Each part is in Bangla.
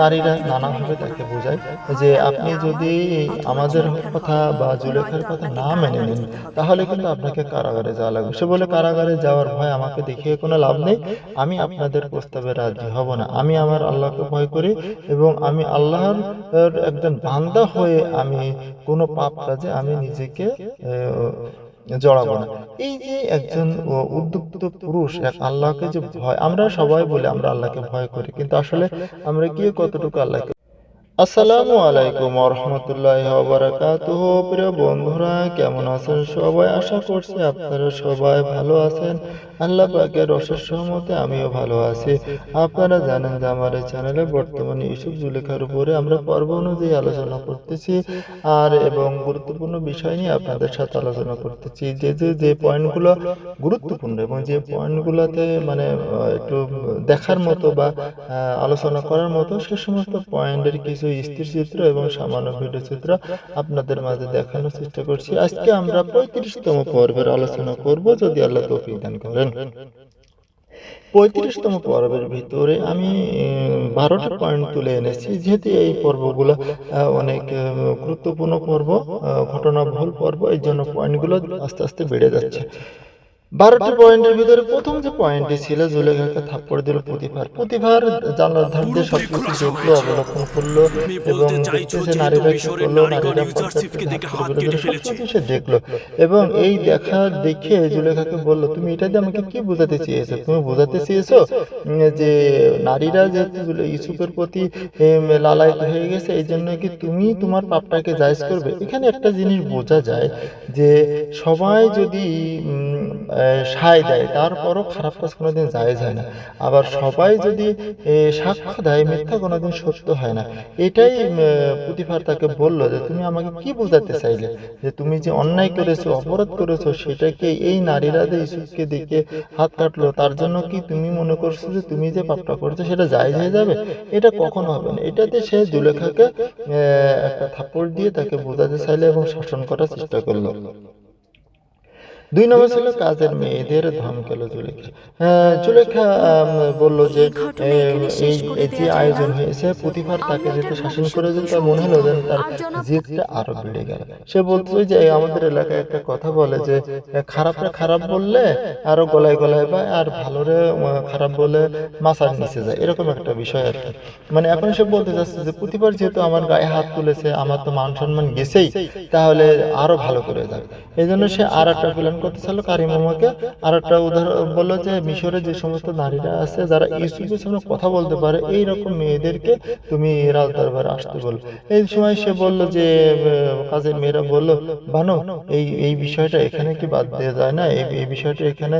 নারীরা নানাভাবে তাকে বোঝায় যে আপনি যদি আমাদের কথা বা জুলেখার কথা না মেনে নেন, তাহলে কিন্তু আপনাকে কারাগারে যাওয়া লাগবে। সে বলে, কারাগারে যাওয়ার ভয় আমাকে দেখিয়ে কোনো লাভ নেই। আমি আপনাদের প্রস্তাবে রাজি হব না। আমি আমার আল্লাহকে ভয় করি এবং আমি আল্লাহর একজন বান্দা হয়ে আমি কোনো পাপ কাজে আমি নিজেকে জড়াবো না। এই যে একজন উদ্যুক্ত পুরুষ এক আল্লাহকে যে ভয় আমরা সবাই বলি আমরা আল্লাহকে ভয় করি। কিন্তু আসলে আমরা গিয়ে কতটুকু আল্লাহকে আসসালামু আলাইকুম রহমতুল্লাহ বারাকাতুহ প্রিয় বন্ধুরা কেমন আছেন সবাই? আশা করছি আপনারা সবাই ভালো আছেন। আল্লাহ পাকের অশেষ সহমতে আমিও ভালো আছি। আপনারা জানেন যে আমার এই চ্যানেলে বর্তমানে ইউসুফ জুলেখার উপরে আমরা পর্ব অনুযায়ী আলোচনা করতেছি আর এবং গুরুত্বপূর্ণ বিষয় নিয়ে আপনাদের সাথে আলোচনা করতেছি। যে যে যে পয়েন্টগুলো গুরুত্বপূর্ণ এবং যে পয়েন্টগুলোতে মানে একটু দেখার মতো বা আলোচনা করার মতো সে সমস্ত পয়েন্টের কিছু স্থির চিত্র এবং সামান্য ভিডিও চিত্র আপনাদের মাঝে দেখানোর চেষ্টা করছি। আজকে আমরা পঁয়ত্রিশতম পর্বের আলোচনা করব, যদি আল্লাহ তৌফিক দান করেন। পঁয়ত্রিশতম পর্বের ভিতরে আমি বারোটা পয়েন্ট তুলে এনেছি, যেহেতু এই পর্বগুলো অনেক গুরুত্বপূর্ণ পর্ব ঘটনাবহুল পর্ব, এই জন্য পয়েন্টগুলো আস্তে আস্তে বেড়ে যাচ্ছে। বারোটি পয়েন্টের ভিতরে প্রথম যে পয়েন্টটি ছিল, জুলেখাকে থাপ্পড় দিল প্রতিভার। প্রতিভার জানার ধার দিয়ে সবকিছু দেখল, অবলোকন করল এবং দেখছে যে নারীরা কি করল, নারীরা সবকিছু দেখল। এবং এই দেখা দেখে জুলেখাকে বলল, তুমি এটা দিয়ে আমাকে কি বোঝাতে চেয়েছো? তুমি বোঝাতে চেয়েছো যে নারীরা যেহেতু ইউসুফের প্রতি লালায়িত হয়ে গেছে, এই জন্য কি তুমি তোমার পাপটাকে জায়জ করবে? এখানে একটা জিনিস বোঝা যায় যে সবাই যদি সায় দেয়। তারপরও খারাপ কাজ কোনোদিন জায়েজ হয় না। আবার সবাই যদি সাক্ষ্য দেয়, মিথ্যা কোনোদিন সত্য হয় না। এটাই প্রতিভার তাকে বলল যে, তুমি আমাকে কি বোঝাতে চাইলে? যে তুমি যে অন্যায় করেছ, অপরাধ করেছ, সেটাকে এই নারীরা যে ইসুফকে দেখে হাত কাটলো, তার জন্য কি তুমি মনে করছ যে, তুমি যে পাপটা করছ, সেটা জায়েজ হয়ে যাবে? এটা কখনো হবে না। এটাতে সে জুলেখাকে একটা থাপ্পড় দিয়ে তাকে বোঝাতে চাইলে এবং শাসন করার চেষ্টা করল। দুই নম্বর ছিল কাজের মেয়েদের ধমকালো জুলেখা জুলেখা বলল যে এই যে আয়োজন হয়েছে প্রতিভার তাকে এটার শাসন করে যেতে সম্পর্কে মনে হলো যেন তার জিদটা আরও বেড়ে গেল। সে বলতো যে আমাদের এলাকায় একটা কথা বলে যে খারাপরে খারাপ বললে আরও গলায় গলায় বা আর ভালোরে খারাপ বলে মাথার নিচে যায় এরকম একটা বিষয় আর কি। মানে এখন সে বলতে চাচ্ছে যে প্রতিবার যেহেতু আমার গায়ে হাত তুলেছে আমার তো মান সম্মান গেছেই তাহলে আরও ভালো করে যাবে এই জন্য সে আর একটা প্ল্যান করতে চাইলো কারিম মামাকে। আর একটা উদাহরণ বলল যে, মিশরে যে সমস্ত নারীরা আছে, যারা ইউসুফের সামনে কথা বলতে পারে এই রকম মেয়েদেরকে তুমি রাজ দরবারে আসতে বলো এই সময় সে বলল যে, কাজের মেয়েরা বলল, বানো, এই এই বিষয়টা এখানে কি বাদ দেওয়া যায় না? এই এই বিষয়টা এখানে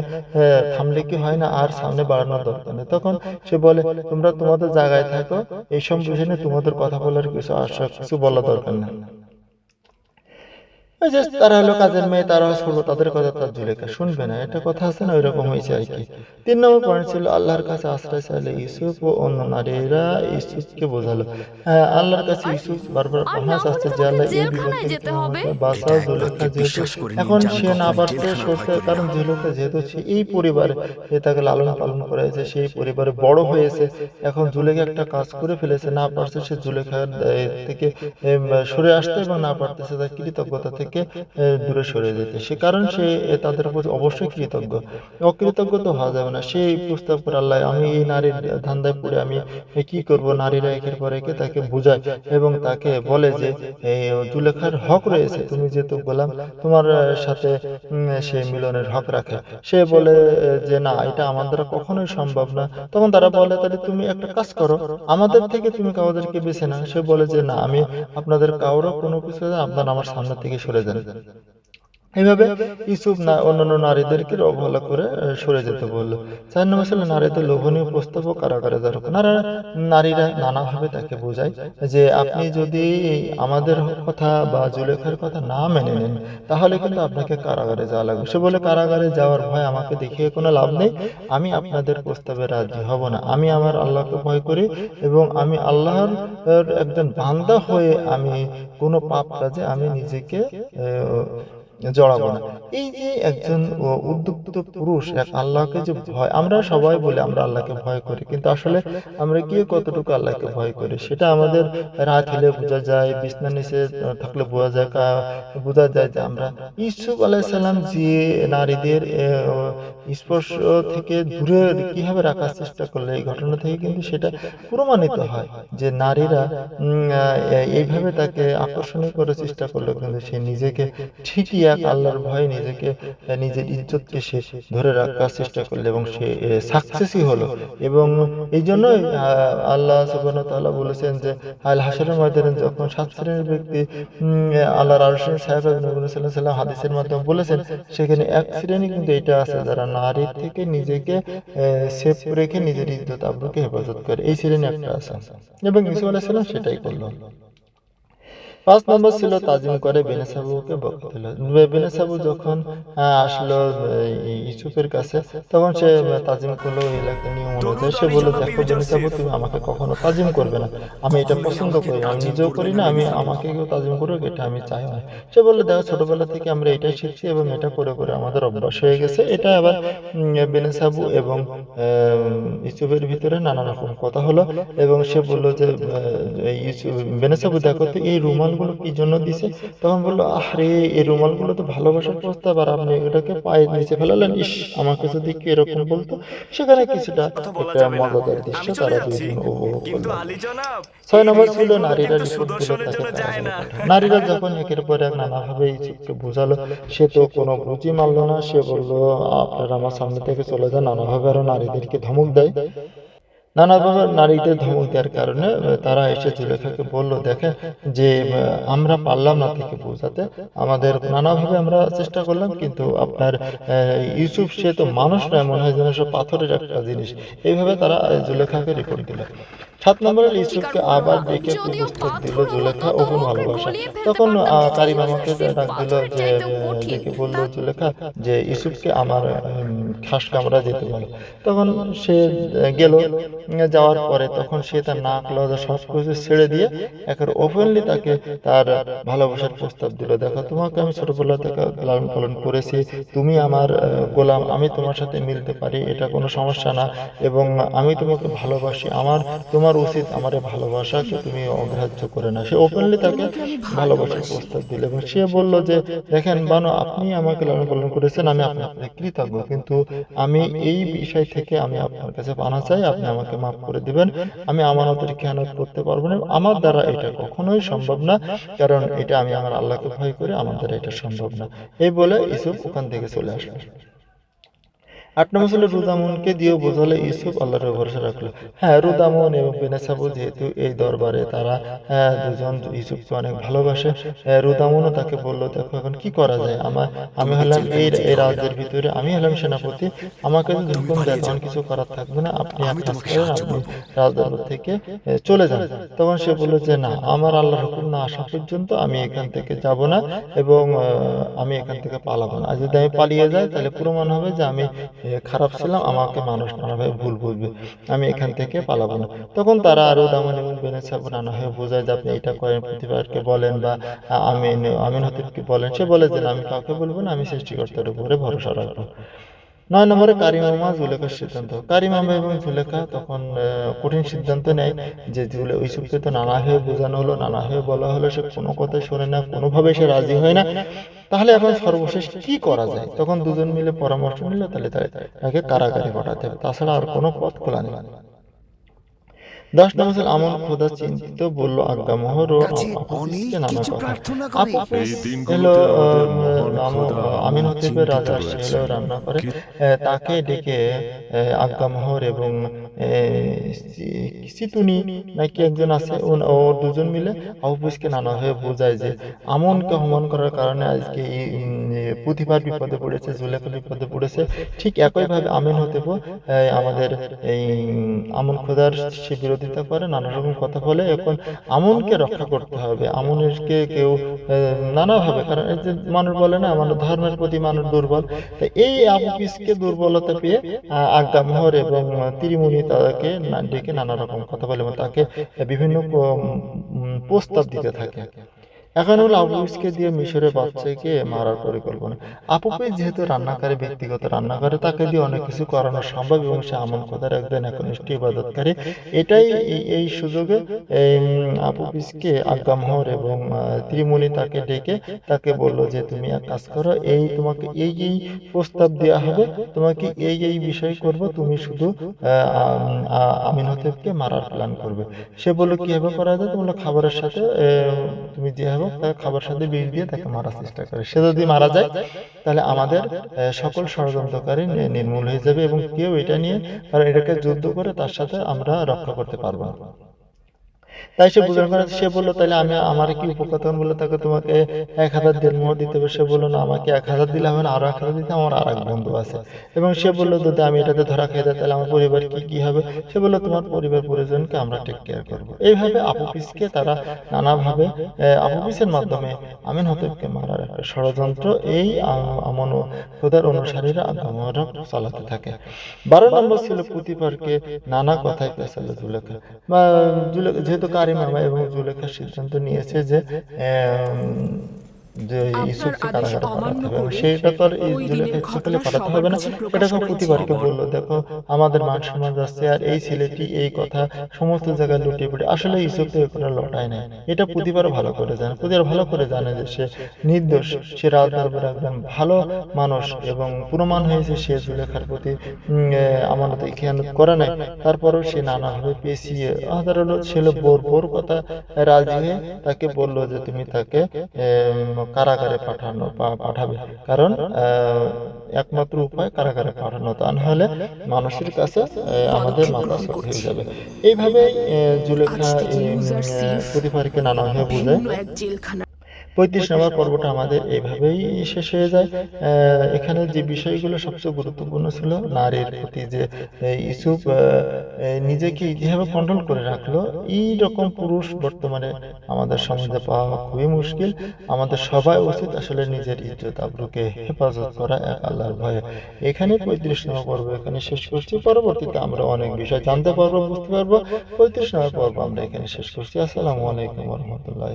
থামলে কি হয় না? আর সামনে বাড়ানোর দরকার নেই। তখন সে বলে, তোমরা তোমাদের জায়গায় থাকো বিষয় নিয়ে তোমাদের কথা বলার কিছু আশা, কিছু বলা দরকার নেই। ওই যে তারা হলো কাজের মেয়ে তারা শুনলো তাদের কথা তার জুলেখা শুনবে না। এটা কথা আছে না ওইরকম হয়েছে আর কি। তিন নম্বর পয়েন্ট ছিল আল্লাহর কাছে আশ্রয় চাইলে ইউসুফ ও অন্য নারীরা ইউসুফকে বোঝালো। হ্যাঁ আল্লাহর কাছে ইউসুফ বারবার আর প্রহাস না হলে আসছে যে আল্লাহ এই জেলখানায় বিপদ থেকে যেতে হবে। আমাকে বাঁচাও জুলেখা যেহেতু বিশ্বাস করিনি এখন সে না পারতে সরতে কারণ। জুলেখা যেহেতু সে এই পরিবারে সে তাকে লালন পালন করেছে সেই পরিবারে বড় হয়েছে। এখন জুলেখা একটা কাজ করে ফেলেছে না পারছে সে জুলেখার থেকে সরে আসতে এবং না পারতেছে তার কৃতজ্ঞতা থেকে আহ, দূরে সরে যেতে সে কারণ সে তাদের প্রতি অবশ্যই কৃতজ্ঞ। অকৃতজ্ঞ তো হওয়া যাবে না। সেই প্রস্তাব করে আল্লাহ আমি এই নারীর ধান্দায় পড়ে আমি কি করব? নারীরা একের পর একে তাকে বুঝায় এবং তাকে বলে যে জুলেখার হক রয়েছে তুমি যেহেতু গোলাম তোমার সাথে সে মিলনের হক রাখে। সে বলে যে না এটা আমার দ্বারা কখনোই সম্ভব না। তখন তারা বলে তাহলে তুমি একটা কাজ করো আমাদের থেকে তুমি কাউদেরকে বেছে না সে বলে যে না আমি আপনাদের কারও কোনো কিছু আপনারা আমার সামনে থেকে সরে যান এইভাবে ইউসুফ না, অন্যান্য নারীদেরকে অবহেলা করে সরে যেতে বলল। চার নম্বর ছিল নারীদের লোভনীয় প্রস্তাব ও কারাগারে দরকার নারীরা নানাভাবে তাকে বোঝায় যে, আপনি যদি আমাদের কথা বা জুলেখার কথা না মেনে নেন, তাহলে কিন্তু আপনাকে কারাগারে যাওয়া লাগবে। সে বলে, কারাগারে যাওয়ার ভয় আমাকে দেখিয়ে কোনো লাভ নেই। আমি আপনাদের প্রস্তাবে রাজি হব না। আমি আমার আল্লাহকে ভয় করি এবং আমি আল্লাহর একজন বান্দা হয়ে আমি কোনো পাপ কাজে আমি নিজেকে জড়াবো না। এই যে একজন উদ্যুক্ত পুরুষ এক আল্লাহকে যে ভয় আমরা সবাই বলে আমরা আল্লাহকে ভয় করি। কিন্তু আসলে আমরা কি কতটুকু আল্লাহকে ভয় করি? সেটা আমাদের রাত হলে বোঝা যায় বিছনা নিচে থাকলে বোঝা যায় কা- বোঝা যায় যে আমরা ইসুফ আলাইসাল্লাম যে নারীদের স্পর্শ থেকে দূরে কীভাবে রাখার চেষ্টা করলে? এই ঘটনা থেকে কিন্তু সেটা প্রমাণিত হয় যে নারীরা এইভাবে তাকে আকর্ষণীয় করার চেষ্টা করল কিন্তু সে নিজেকে ঠিকই এক আল্লাহর ভয়ে নিজেকে নিজের ইজ্জতকে সে ধরে রাখার চেষ্টা করল এবং সে সাকসেসই হলো। এবং এই জন্যই আল্লাহ সুবহানাহু ওয়া তাআলা বলেছেন যে, আল হাসরের ময়দানে যখন সাত শ্রেণির ব্যক্তি আল্লাহর আরশের সাহেব নবী সাল্লাল্লাহু আলাইহি হাদিসের মাধ্যমে বলেছেন, সেখানে এক শ্রেণি কিন্তু এটা আছে, যারা নারীর থেকে নিজেকে সেভ রেখে নিজের ইজ্জত আব্রুকে হেফাজত করে। এই শ্রেণি একটা আছে। এবং ইসু আলাইসাল্লাম সেটাই করল। পাঁচ নম্বর ছিল তাজিম করে বেনেসাবুকে বক্ত দিল বেনেসাবু যখন আসলো ইউসুফের কাছে তখন সে তাজিম করল এই এলাকার নিয়ম অনুযায়ী সে বলল দেখো বেনেসাবু তুমি আমাকে কখনো তাজিম করবে না। আমি এটা পছন্দ করি আমি নিজেও করি না আমি আমাকে কেউ তাজিম করুক এটা আমি চাই না। সে বলল দেখো ছোটবেলা থেকে আমরা এটাই শিখছি এবং এটা করে করে আমাদের অভ্যাস হয়ে গেছে। এটা আবার বেনেসাবু এবং আহ, ইউসুফের ভিতরে নানা রকম কথা হলো। এবং সে বলল যে ইউসুফ বেনেসাবু দেখো তো এই রুমালগুলো কি জন্য দিছে? তখন বলল আরে এই রুমালগুলো তো ভালোবাসার প্রস্তাব আর আপনি এটাকে পায়ের নিচে ফেলালেন। ইস আমাকে যদি কি এরকম বলতো সেখানে কিছুটা একটা মজাদার দৃশ্য তারা দুজন উপভোগ কিন্তু করল ছয় নম্বর ছিল নারীরা কিন্তু রিপোর্ট দিল সুদর্শনের তাকে যায় না। নারীরা যখন একের পর এক নানাভাবে ইউসুফকে বোঝালো সে তো কোনো বুঝি মানলো না। সে বলল আপনারা আমার সামনে থেকে চলে যান নানাভাবে আরও নারীদেরকে ধমক দেয়। নানাভাবে নারীদের ধমক দেওয়ার কারণে তারা এসে জুলেখাকে বলল দেখে যে আমরা পারলাম না থেকে বোঝাতে। আমাদের নানাভাবে আমরা চেষ্টা করলাম, কিন্তু আপনার ইউসুফ সে তো মানুষ নয় মনে হয় যেন সে পাথরের একটা জিনিস। এইভাবে তারা জুলেখাকে রিপোর্ট দিল। সাত নম্বরে ইউসুফকে আবার ডেকে প্রস্তাব দিল জুলেখা ওপেন ভালোবাসা। তখন আমাকে ডাক দিল যে ডেকে বলল জুলেখা যে ইউসুফকে আমার খাস কামরা যেতে বলো। তখন সে গেল যাওয়ার পরে তখন সে তার নাক লজা সব কিছু ছেড়ে দিয়ে একের ওপেনলি তাকে তার ভালোবাসার প্রস্তাব দিল। দেখো তোমাকে আমি ছোটবেলা থেকে লালন পালন করেছি তুমি আমার গোলাম আমি তোমার সাথে মিলতে পারি এটা কোনো সমস্যা না। এবং আমি তোমাকে ভালোবাসি আমার তোমার উচিত আমার ভালোবাসাকে তুমি অগ্রাহ্য করে না। সে ওপেনলি তাকে ভালোবাসার প্রস্তাব দিল এবং সে বলল যে, দেখেন বানো, আপনি আমাকে লালন পালন করেছেন, আমি আপনার প্রতি কৃতজ্ঞ, কিন্তু আমি এই বিষয় থেকে আমি আপনার কাছে পানা চাই, আপনি আমাকে মাফ করে দিবেন, আমি আমানতের খেয়ানত করতে পারব না আমার দ্বারা এটা কখনোই সম্ভব না, কারণ এটা আমি আমার আল্লাহকে ভয় করি আমার দ্বারা এটা সম্ভব না। এই বলে ইসুফ ওখান থেকে চলে আসলো। আট নম্বর ছিল রুদামনকে দিয়েও বোঝালে ইউসুফ আল্লাহর ভরসা রাখল। হ্যাঁ রুদামন এবং বেনাসাবু যেহেতু এই দরবারে তারা দুজন ইউসুফকে অনেক ভালোবাসে রুদামনও তাকে বলল, দেখো কি করা যায়? আমার আমি হলাম এই এই রাজ্যের ভিতরে আমি হলাম সেনাপতি। আমাকে যদি হুকুম দেয় তখন কিছু করার থাকবে না আপনি এক কাজ করেন আপনি রাজদরবার থেকে চলে যান। তখন সে বলল যে না আমার আল্লাহর হুকুম না আসা পর্যন্ত আমি এখান থেকে যাব না এবং আমি এখান থেকে পালাবো না। আর যদি আমি পালিয়ে যাই তাহলে প্রমাণ হবে যে আমি খারাপ ছিলাম আমাকে মানুষ নানাভাবে ভুল বুঝবে। আমি এখান থেকে পালাবো না। তখন তারা আরও দামান এবং বেনে সাহেব নানাভাবে বোঝায় যে আপনি এটা করেন প্রতিবারকে বলেন বা আমিন আমিন হতিবকে বলেন। সে বলে যে আমি কাউকে বলব না, আমি সৃষ্টিকর্তার উপরে ভরসা রাখব। নয় নম্বরে কারিমামা জুলেখার সিদ্ধান্ত। কারিমামা এবং জুলেখা তখন কঠিন সিদ্ধান্ত নেয় যে জুলে ইউসুফকে তো নানা হয়ে বোঝানো হলো, নানা হয়ে বলা হলো, সে কোনো কথা শোনে না, কোনোভাবে সে রাজি হয় না। তাহলে এখন সর্বশেষ কি করা যায়? তখন দুজন মিলে পরামর্শ নিল, তাহলে তাকে কারাগারে পাঠাতে হবে। তাছাড়া আর কোনো পথ খোলা নেই। দশ নম্বর আমার খোদা চিন্তিত বলল আজ্ঞা মোহর আমিন হতে রাজা রান্না করে। আহ, তাকে ডেকে আজ্ঞা মোহর এবং সিতুনি নাকি একজন আছে ও- দুজন মিলে আউপুসকে নানাভাবে বোঝায় যে আমনকে হমান করার কারণে আজকে এই উম, বিপদে পড়েছে জুলেখা বিপদে পড়েছে। ঠিক একইভাবে আমিন হতে আমাদের এই আমন খোদার সে বিরোধিতা করে নানা রকম কথা বলে। এখন আমনকে রক্ষা করতে হবে। আমনকে কেউ নানাভাবে কারণ এই যে মানুষ বলে না মানুষ ধর্মের প্রতি মানুষ দুর্বল। তো এই আবুপিসকে দুর্বলতা পেয়ে আজ্ঞা মোহর এবং তিরিমুনি তাকে ডেকে নানা রকম কথা বলে এবং তাকে বিভিন্ন প্রস্তাব দিতে থাকে। এখন হলো আপুপিসকে দিয়ে মিশরের বাচ্চাকে মারার পরিকল্পনা। আপুপিস যেহেতু রান্নাকারী ব্যক্তিগত রান্না করে তাকে দিয়ে অনেক কিছু করানো সম্ভব এবং সে আমন খোদার একজন একনিষ্ঠ ইবাদতকারী। এটাই এই- সুযোগে এই উম, আপুপিসকে আজ্ঞামহর এবং ত্রিমণি তাকে ডেকে তাকে বলল যে তুমি এক কাজ করো এই তোমাকে এই এই প্রস্তাব দেওয়া হবে। তোমাকে এই এই বিষয় করব। তুমি শুধু আমিন হতেবকে মারার প্ল্যান করবে। সে বলল কীভাবে করা যায়? তোমরা খাবারের সাথে তুমি যে হবে তার খাবার সাথে বিষ দিয়ে তাকে মারার চেষ্টা করে। সে যদি মারা যায় তাহলে আমাদের সকল ষড়যন্ত্রকারী নির্মূল হয়ে যাবে এবং কেউ এটা নিয়ে এটাকে যুদ্ধ করে তার সাথে আমরা রক্ষা করতে পারব। না তাই সে বুঝার করে সে বলল তাহলে আমি আমার কি উপকার তখন বলল? তাকে তোমাকে এক হাজার দেড় দেড়মোহর দিতে হবে। সে বলল না আমাকে এক হাজার দিলে হবে না আরও এক হাজার দিতে আমার আর এক বন্ধু আছে। এবং সে বলল যদি আমি এটাতে ধরা খেয়ে যাই তাহলে আমার পরিবার কি কি হবে? সে বলল তোমার পরিবার পরিজনকে আমরা টেক কেয়ার করব। এইভাবে আপুপিসকে তারা নানাভাবে আহ, আপুপিসের মাধ্যমে আমিন হতেবকে মারার একটা ষড়যন্ত্র এই আম- আমন খোদার অনুসারীরা আগামরা চালাতে থাকে। বারো নম্বর ছিল পুতিপারকে নানা কথায় পেছালো জুলেখা বা জুলেখা যেহেতু কারিমামা এবং জুলেখা সিদ্ধান্ত নিয়েছে যে যে ইউসুফকে আদেশ কারাগারে পাঠাতে হবে। সেটা তো আর করলে ঘটনা পাঠাতে হবে না। এটাকে করেছি। প্রতিবারকে বলল দেখো আমাদের মান সম্মান যাচ্ছে আর এই ছেলেটি এই কথা সমস্ত জায়গায় লুটিয়ে পড়ে আসলে ইউসুফ তো লটায় নাই। এটা প্রতিবার ভালো করে জানে। প্রতিবার ভালো করে জানে যে সে নির্দোষ সে রাজ দরবারে একজন ভালো মানুষ এবং প্রমাণ হয়েছে সে জুলেখার প্রতি আমানত খেয়ানত করে নাই। তারপরেও সে নানাভাবে পেঁচিয়ে আদার ছেলে বোর বোর কথা রাজি হয়ে তাকে বলল যে তুমি তাকে কারাগারে পাঠানো বা পাঠাবে। কারণ একমাত্র উপায় কারাগারে পাঠানো। তা না হলে মানুষের কাছে আমাদের মাথা ছোট হয়ে যাবে। এইভাবেই জুলেখা প্রতিবারকে নানাভাবে বোঝায়। জেলখানা। পঁয়ত্রিশ নম্বর পর্বটা আমাদের এইভাবেই শেষ হয়ে যায়। আহ, এখানে যে বিষয়গুলো সবচেয়ে গুরুত্বপূর্ণ ছিল নারীর প্রতি যে আহ, নিজেকে যেভাবে কন্ট্রোল করে রাখল এই রকম পুরুষ বর্তমানে আমাদের সমাজে পাওয়া খুবই মুশকিল। আমাদের সবাই উচিত আসলে নিজের ইজ্জত আবরুকে হেফাজত করা এক আল্লাহর ভয়ে। এখানে পঁয়ত্রিশ নম্বর পর্ব এখানে শেষ করছি। পরবর্তীতে আমরা অনেক বিষয় জানতে পারব বুঝতে পারব। পঁয়ত্রিশ নম্বর পর্ব আমরা এখানে শেষ করছি আসসালামু আলাইকুম রহমতুল্লাহ